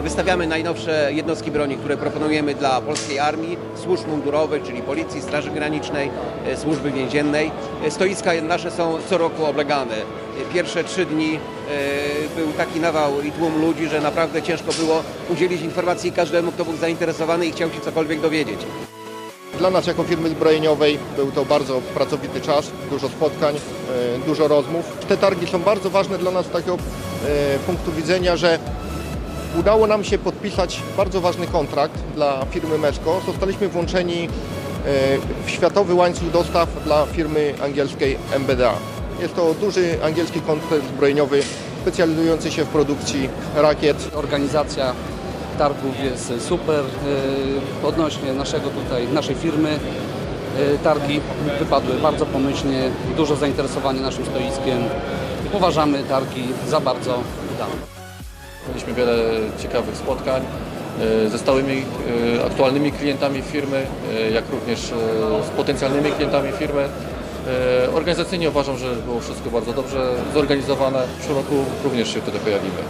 Przedstawiamy najnowsze jednostki broni, które proponujemy dla polskiej armii, służb mundurowych, czyli Policji, Straży Granicznej, e, Służby Więziennej. E, Stoiska nasze są co roku oblegane. E, Pierwsze trzy dni był taki nawał i tłum ludzi, że naprawdę ciężko było udzielić informacji każdemu, kto był zainteresowany i chciał się cokolwiek dowiedzieć. Dla nas jako firmy zbrojeniowej był to bardzo pracowity czas, dużo spotkań, dużo rozmów. Te targi są bardzo ważne dla nas z takiego punktu widzenia, że udało nam się podpisać bardzo ważny kontrakt dla firmy Mesko. Zostaliśmy włączeni e, w światowy łańcuch dostaw dla firmy angielskiej MBDA. Jest to duży angielski koncern zbrojeniowy specjalizujący się w produkcji rakiet, Organizacja targów jest super. Yy, Odnośnie naszego tutaj, naszej firmy, yy, targi wypadły bardzo pomyślnie, duże zainteresowanie naszym stoiskiem. Uważamy targi za bardzo udane. Mieliśmy wiele ciekawych spotkań e, ze stałymi, e, aktualnymi klientami firmy, e, jak również z potencjalnymi klientami firmy. Organizacyjnie uważam, że było wszystko bardzo dobrze zorganizowane. W przyszłym roku również się wtedy pojawimy.